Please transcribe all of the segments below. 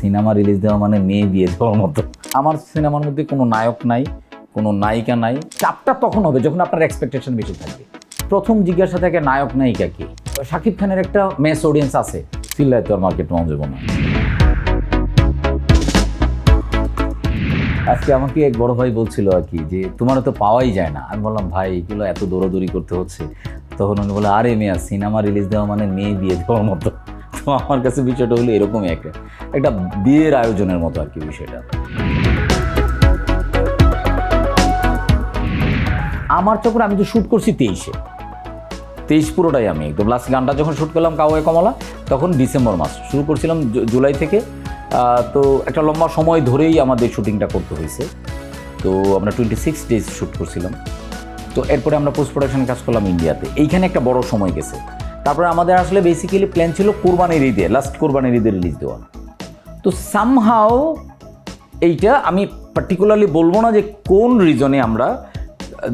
Cinema release দেওয়া মানে মেয়ে বিয়ে দেওয়ার মতো। আমার সিনেমার মধ্যে কোনো নায়ক নাই, কোনো নায়িকা নাই। চাপটা তখন হবে যখন আপনার এক্সপেকটেশন বেশি থাকবে। প্রথম জিজ্ঞাসা থাকে নায়ক, নায়িকা কি? শাকিব খানের একটা মেস অডিয়েন্স আছে চিল্লায় তো আর মার্কেট মজব না। আজকে আমাকে এক বড় ভাই বলছিল আর কি, যে তোমার তো পাওয়াই যায় না। আমি বললাম, ভাই, এগুলো এত দৌড়াদৌড়ি করতে হচ্ছে। তখন উনি বলে, আরে মেয়া, সিনেমা রিলিজ দেওয়া মানে মেয়ে বিয়ে দেওয়ার মতো। আমার কাছে বিষয়টা হলো এরকমই একটা একটা বিয়ের আয়োজনের মতো আর কি বিষয়টা। আমার চক্র আমি তো শ্যুট করছি তেইশে। তেইশ পুরোটাই আমি একদম। লাস্ট গানটা যখন শ্যুট করলাম কাউয়ে কমলা, তখন ডিসেম্বর মাস। শুরু করছিলাম জুলাই থেকে। তো একটা লম্বা সময় ধরেই আমাদের শুটিংটা করতে হয়েছে। তো আমরা টোয়েন্টি সিক্স ডেজ শ্যুট করছিলাম। তো এরপরে আমরা পোস্ট প্রোডাকশন কাজ করলাম ইন্ডিয়াতে এইখানে একটা বড় সময় গেছে। তারপরে আমাদের আসলে বেসিক্যালি প্ল্যান ছিল কোরবানির ঈদে লাস্ট কোরবানির ঈদে রিলিজ দেওয়া। তো সামহাও এইটা আমি পার্টিকুলারলি বলব না যে কোন রিজনে আমরা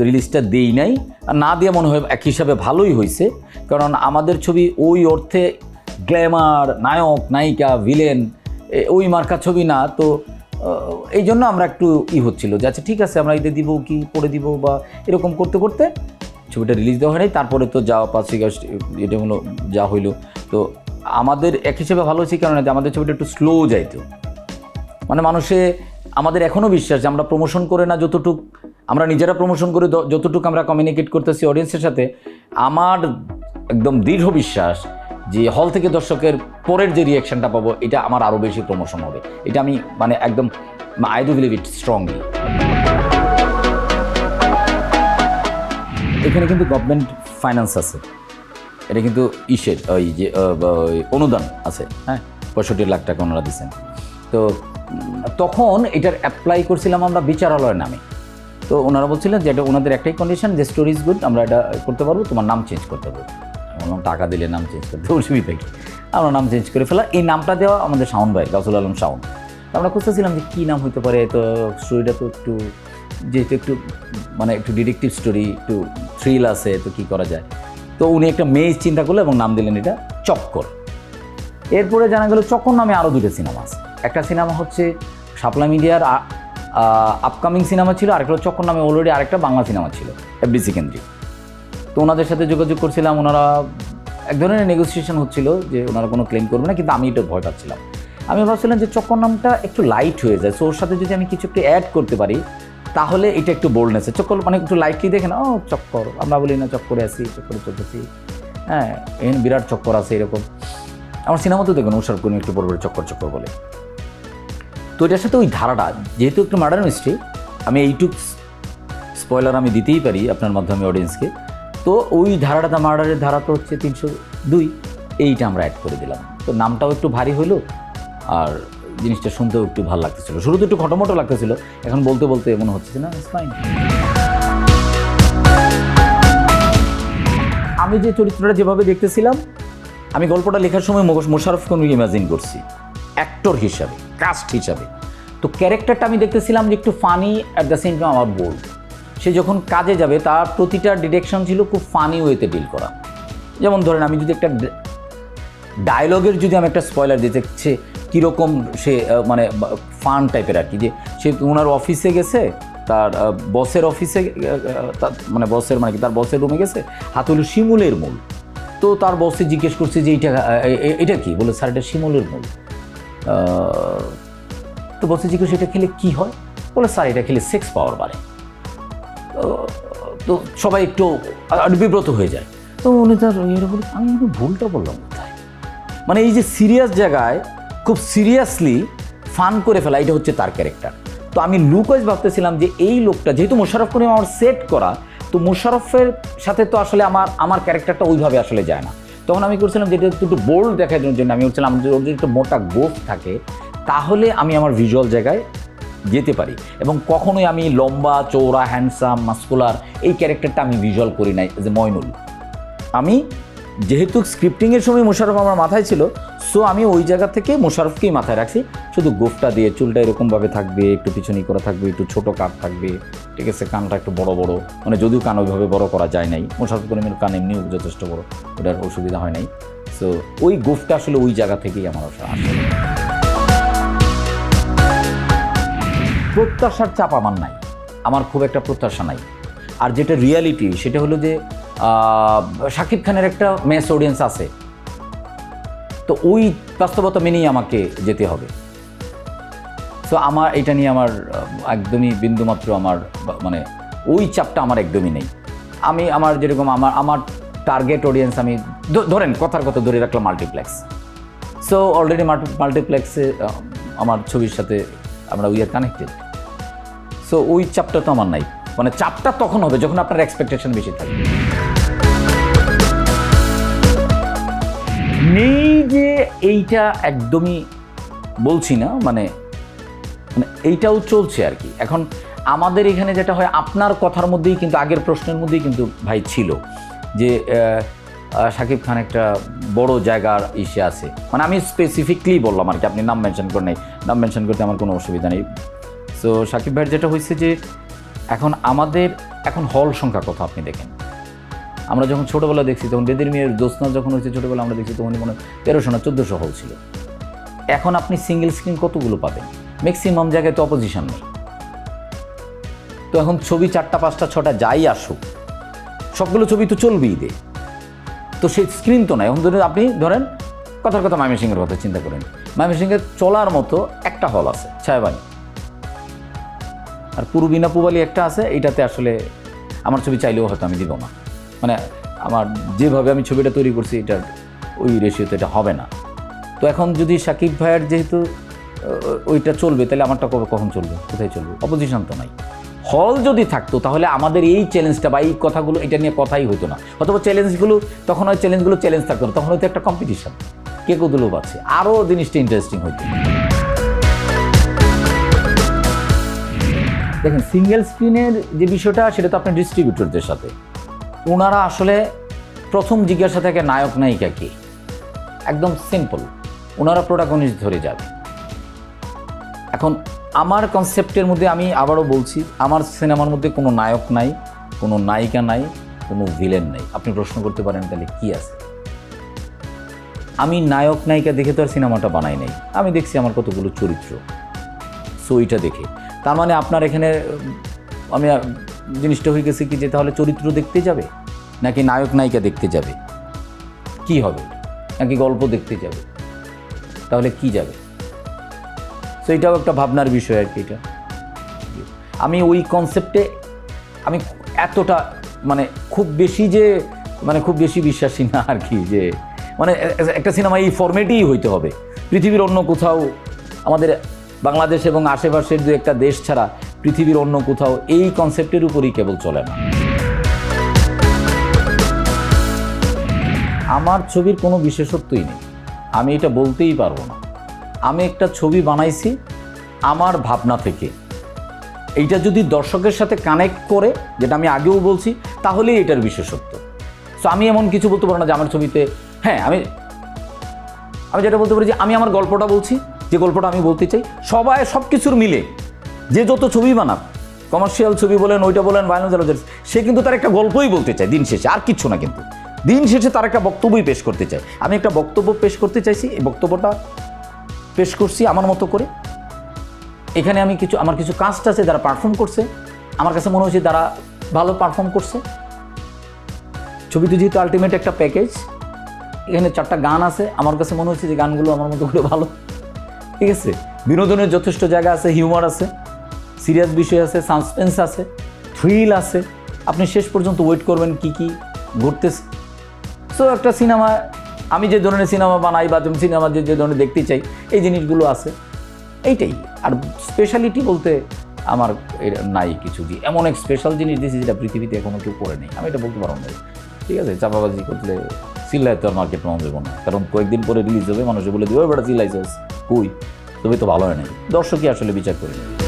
রিলিজটা দেই নাই, আর না দিয়ে মনে হয় এক হিসাবে ভালোই হয়েছে। কারণ আমাদের ছবি ওই অর্থে গ্ল্যামার নায়ক, নায়িকা ভিলেন ওই মার্কা ছবি না। তো এই জন্য আমরা একটু ই হচ্ছিল যে আচ্ছা ঠিক আছে, আমরা এটা দিব কি পড়ে দিব বা এরকম করতে করতে ছবিটা রিলিজ দেওয়া হয়নি, তারপরে তো যা পাঁচই আগস্ট এটা হলো যা হইল। তো আমাদের এক হিসেবে ভালো হয়েছে কারণ আমাদের ছবিটা একটু স্লো যাইতো। মানে মানুষে, আমাদের এখনও বিশ্বাস যে আমরা প্রমোশন করে না যতটুক, আমরা নিজেরা প্রমোশন করে যতটুকু আমরা কমিউনিকেট করতেছি অডিয়েন্সের সাথে, আমার একদম দৃঢ় বিশ্বাস যে হল থেকে দর্শকের পরের যে রিয়াকশনটা পাবো, এটা আমার আরও বেশি প্রমোশন হবে। এটা আমি মানে একদম I do believe it strongly এখানে কিন্তু গভর্নমেন্ট ফাইন্যান্স আছে। এটা কিন্তু ইসের, ওই যে অনুদান আছে হ্যাঁ? পঁয়ষট্টি লাখ টাকা ওনারা দিচ্ছেন তো তখন এটার অ্যাপ্লাই করছিলাম আমরা বিচারালয়ের নামে। তো ওনারা বলছিলেন যে এটা ওনাদের একটাই কন্ডিশন যে স্টোরি ইজ গুড আমরা এটা করতে পারব, তোমার নাম চেঞ্জ করতে পারব। বললাম টাকা দিলে নাম চেঞ্জ করতে অসুবিধা কি? আমরা নাম চেঞ্জ করে ফেলা, এই নামটা দেওয়া আমাদের শাওন ভাই গাছুল আলম শাওন। আমরা খুঁজতেছিলাম যে কী নাম হইতে পারে, তো স্টোরিটা তো একটু যেহেতু একটু মানে একটু ডিটেকটিভ স্টোরি একটু থ্রিল আছে, তো কী করা যায়? তো উনি একটা মেয়ে চিন্তা করল এবং নাম দিলেন এটা চক্কর। এরপরে জানা গেল চক্কর নামে আরও দুটো সিনেমা আছে। একটা সিনেমা হচ্ছে শাপলা মিডিয়ার আপকামিং সিনেমা ছিল, আরেকটা চক্কর নামে অলরেডি আরেকটা বাংলা সিনেমা ছিল এফবিসি কেন্দ্রিক। তো ওনাদের সাথে যোগাযোগ করছিলাম, ওনারা এক ধরনের নেগোসিয়েশন হচ্ছিল যে ওনারা কোনো ক্লেম করবে না, কিন্তু আমি এটা ভয় পাচ্ছিলাম। আমি ভাবছিলাম যে চক্কর নামটা একটু লাইট হয়ে যায় সো ওর সাথে যদি আমি কিছু একটু অ্যাড করতে পারি তাহলে এটা একটু বোল্ডনেস চক্কর মানে একটু লাইটলি দেখে না ও, চক্কর, আমরা বলি, না, চক্করে আছি, চক্করে চলতেছি। হ্যাঁ এখানে বিরাট চক্কর আছে এরকম। আমার সিনেমা তো দেখুন ওষার কোনো একটু বড় চক্কর চক্কর বলে। তো এটার সাথে ওই ধারাটা, যেহেতু একটু মার্ডার মিস্ট্রি আমি এইটুক স্পয়লার আমি দিতেই পারি আপনার মাধ্যমে অডিয়েন্সকে তো ওই ধারাটা মার্ডারের ধারা তো হচ্ছে তিনশো দুই, এইটা আমরা অ্যাড করে দিলাম। তো নামটাও একটু ভারী হলো, আর জিনিসটা শুনতেও একটু ভালো লাগতেছিল। শুরুতে একটু খটোমটো লাগতেছিল, এখন বলতে বলতে মনে হচ্ছে না ফাইন আমি যে চরিত্রটা যেভাবে দেখতেছিলাম, আমি গল্পটা লেখার সময় মোশ- মোশাররফকে আমি ইমাজিন করছি অ্যাক্টর হিসাবে কাস্ট হিসাবে। তো ক্যারেক্টারটা আমি দেখতেছিলাম যে একটু funny at the same time আমার বোল্ড সে যখন কাজে যাবে, তার প্রতিটা ডিরেকশন ছিল খুব ফানি ওয়েতে ডিল করা। যেমন ধরেন, আমি যদি একটা ডায়লগের যদি আমি একটা স্পয়লার দিতে কীরকম সে মানে ফান টাইপের আর কি, যে সে ওনার অফিসে গেছে, তার বসের অফিসে মানে বসের মানে তার বসের রুমে গেছে হাত হলো শিমুলের মূল। তো তার বসে জিজ্ঞেস করছে যে এইটা এটা কি? বলে, স্যার, এটা শিমুলের মূল। তো বসে জিজ্ঞেস এটা খেলে কি হয়? বলে, স্যার, এটা খেলে সেক্স পাওয়ার বাড়ে। তো- সবাই একটু বিব্রত হয়ে যায়। তো উনি তার এরকম আমি ভুলটা বললাম কোথায়? মানে এই যে সিরিয়াস জায়গায় খুব সিরিয়াসলি ফান করে ফেলা, এটা হচ্ছে তার ক্যারেক্টার তো আমি লুক ওয়াইজ ভাবতেছিলাম যে এই লোকটা, যেহেতু মোশাররফ করিম আমার সেট করা, তো মোশাররফের সাথে তো আসলে আমার আমার ক্যারেক্টারটা ওইভাবে আসলে যায় না। তখন আমি করছিলাম যেটা একটু বোল্ড দেখানোর জন্য আমি বলছিলাম ওর যদি একটু মোটা গোফ থাকে, তাহলে আমি আমার ভিজুয়াল জায়গায় যেতে পারি। এবং কখনোই আমি লম্বা চৌড়া হ্যান্ডসাম মাস্কুলার এই ক্যারেক্টারটা আমি ভিজুয়াল করি নাই যে ময়নুল আমি যেহেতু স্ক্রিপ্টিংয়ের সময় মোশাররফ আমার মাথায় ছিল সো আমি ওই জায়গা থেকে মোশাররফকেই মাথায় রাখছি। শুধু গোফটা দিয়ে চুলটা এরকমভাবে থাকবে, একটু পিছনি করা থাকবে, একটু ছোট কাট থাকবে। ঠিক আছে, কানটা একটু বড় বড়। মানে যদিও কান ওইভাবে বড় করা যায় নাই, মোশাররফ করিমের কান এমনিও যথেষ্ট বড়, ওটার অসুবিধা হয় নাই। সো ওই গোফটা আসলে ওই জায়গা থেকেই আমার আসা প্রত্যাশার চাপ আমার নাই। আমার খুব একটা প্রত্যাশা নাই। আর যেটা রিয়ালিটি সেটা হলো যে শাকিব খানের একটা মেস অডিয়েন্স আছে। তো ওই বাস্তবতা মেনেই আমাকে যেতে হবে। সো আমার এটা নিয়ে আমার একদমই বিন্দুমাত্র আমার মানে ওই চাপটা আমার একদমই নেই। আমি আমার যেরকম আমার আমার টার্গেট অডিয়েন্স আমি ধরেন কথার কথা ধরে রাখলাম মাল্টিপ্লেক্স সো অলরেডি মাল্টিপ্লেক্সে আমার ছবির সাথে আমরা উই আর কানেক্টেড সো ওই চাপটা তো আমার নাই। মানে চাপটা তখন হবে যখন আপনার এক্সপেকটেশন বেশি থাকবে নেই যে এইটা একদমই বলছি না মানে মানে এইটাও চলছে আর কি। এখন আমাদের এখানে যেটা হয়, আপনার কথার মধ্যেই কিন্তু, আগের প্রশ্নের মধ্যেই কিন্তু ভাই ছিল যে শাকিব খান একটা বড় জায়গার ইসে আছে। মানে আমি স্পেসিফিকলি বললাম আর কি, আপনি নাম মেনশন করে নাই, নাম মেনশন করতে আমার কোনো অসুবিধা নেই। সো শাকিব ভাইয়ের যেটা হয়েছে যে এখন আমাদের, এখন হল সংখ্যা কথা আপনি দেখেন। আমরা যখন ছোটোবেলা দেখছি, তখন বেদের মেয়ের জ্যোৎস্না যখন হয়েছে ছোটোবেলা আমরা দেখছি তখন মনে তেরোশো না চোদ্দোশো হল ছিল। এখন আপনি সিঙ্গেল স্ক্রিন কতগুলো পাবেন? ম্যাক্সিমাম জায়গায় তো অপোজিশন নেই। তো এখন ছবি চারটা, পাঁচটা, ছটা যাই আসুক, সবগুলো ছবি তো চলবেই দে। তো সেই স্ক্রিন তো নাই। এখন ধরেন আপনি, ধরেন কথার কথা ময়মনসিংহের কথা চিন্তা করেন। ময়মনসিংহের চলার মতো একটা হল আছে ছায়াবাড়ি আর পূর্বিনা পুবালি একটা আছে এটাতে আসলে আমার ছবি চাইলেও হয়তো আমি দিব না। মানে আমার যেভাবে আমি ছবিটা তৈরি করছি, এটার ওই রেশিওতে এটা হবে না। তো এখন যদি সাকিব ভাইয়ের যেহেতু ওইটা চলবে, তাহলে আমারটা কবে, কখন চলবে? কোথায় চলবে? অপোজিশন তো নাই। হল যদি থাকতো, তাহলে আমাদের এই চ্যালেঞ্জটা বা এই কথাগুলো, এটা নিয়ে কথাই হতো না। অথবা চ্যালেঞ্জগুলো তখন ওই চ্যালেঞ্জগুলো চ্যালেঞ্জ থাকতো না, তখন হয়তো একটা কম্পিটিশান কে কতগুলো পাচ্ছে আরও জিনিসটা ইন্টারেস্টিং হইতো। দেখেন সিঙ্গেল স্ক্রিনের যে বিষয়টা, সেটা তো আপনার ডিস্ট্রিবিউটরদের সাথে। ওনারা আসলে প্রথম জিজ্ঞাসা থাকে নায়ক, নায়িকা কে? একদম সিম্পল ওনারা প্রোটাগনিস্ট ধরে যাবে। এখন, আমার কনসেপ্টের মধ্যে আমি আবারও বলছি, আমার সিনেমার মধ্যে কোনো নায়ক নাই, কোনো নায়িকা নাই, কোনো ভিলেন নাই। আপনি প্রশ্ন করতে পারেন, তাহলে কি আছে? আমি নায়ক, নায়িকা দেখে তো আর সিনেমাটা বানাই নাই। আমি দেখছি আমার কতগুলো চরিত্র। সো এইটা দেখে। তার মানে আপনার এখানে, আমি জিনিসটা হয়ে গেছে কি যে তাহলে চরিত্র দেখতে যাবে? নাকি নায়ক নায়িকা দেখতে যাবে? কি হবে? নাকি গল্প দেখতে যাবে? তাহলে কি যাবে? সো এটাও একটা ভাবনার বিষয় আর কি এটা। আমি ওই কনসেপ্টে আমি এতটা মানে খুব বেশি যে মানে খুব বেশি বিশ্বাসী না আর কি যে মানে একটা সিনেমা এই ফর্মেটেই হইতে হবে। পৃথিবীর অন্য কোথাও আমাদের বাংলাদেশ এবং আশেপাশের দু একটা দেশ ছাড়া পৃথিবীর অন্য কোথাও এই কনসেপ্টের উপরই কেবল চলে না। আমার ছবির কোনো বিশেষত্বই নেই। আমি এটা বলতেই পারব না। আমি একটা ছবি বানাইছি আমার ভাবনা থেকে। এইটা যদি দর্শকের সাথে কানেক্ট করে, যেটা আমি আগেও বলছি, তাহলেই এটার বিশেষত্ব। সো আমি এমন কিছু বলতে পারব না যে আমার ছবিতে হ্যাঁ আমি আমি যেটা বলতে পারি যে আমি আমার গল্পটা বলছি যে গল্পটা আমি বলতে চাই, সবাই সব কিছুর মিলে, যে যত ছবি বানাক কমার্শিয়াল ছবি বলেন, ওইটা বলেন ভায়োলেন্স সে কিন্তু তার একটা গল্পই বলতে চায় দিন শেষে, আর কিচ্ছু না কিন্তু। দিন শেষে তার একটা বক্তব্যই পেশ করতে চায়। আমি একটা বক্তব্য পেশ করতে চাইছি, এই বক্তব্যটা পেশ করছি আমার মতো করে। এখানে আমি কিছু, আমার কিছু কাস্ট আছে যারা পারফর্ম করছে। আমার কাছে মনে হচ্ছে তারা ভালো পারফর্ম করছে। ছবিটি যেহেতু আলটিমেট একটা প্যাকেজ এখানে চারটা গান আছে। আমার কাছে মনে হচ্ছে যে গানগুলো আমার মতো করে ভালো। ঠিক আছে? বিনোদনের যথেষ্ট জায়গা আছে, হিউমার আছে, সিরিয়াস বিষয় আছে, সাসপেন্স আছে, থ্রিল আছে। আপনি শেষ পর্যন্ত ওয়েট করবেন কি কি ঘটতেছে। সো একটা সিনেমা, আমি যে ধরনের সিনেমা বানাই বা তুমি সিনেমা যে যে ধরনের দেখতে চাই, এই জিনিসগুলো আছে। এইটাই। আর স্পেশালিটি বলতে আমার নাই কিছু যে এমন এক স্পেশাল জিনিস দিয়েছি যেটা পৃথিবীতে এখনও কেউ করে নেই। আমি এটা বলতে পারব না। ঠিক আছে? চাপাবাজি করলে চিল্লায় তো মার্কেট পাওয়া যাব না। কারণ কয়েকদিন পরে রিলিজ হবে, মানুষে বলে দিবে বেটা চিল্লাইছিস। তবে তো ভালো হয় নাই। দর্শকই আসলে বিচার করে নেবে।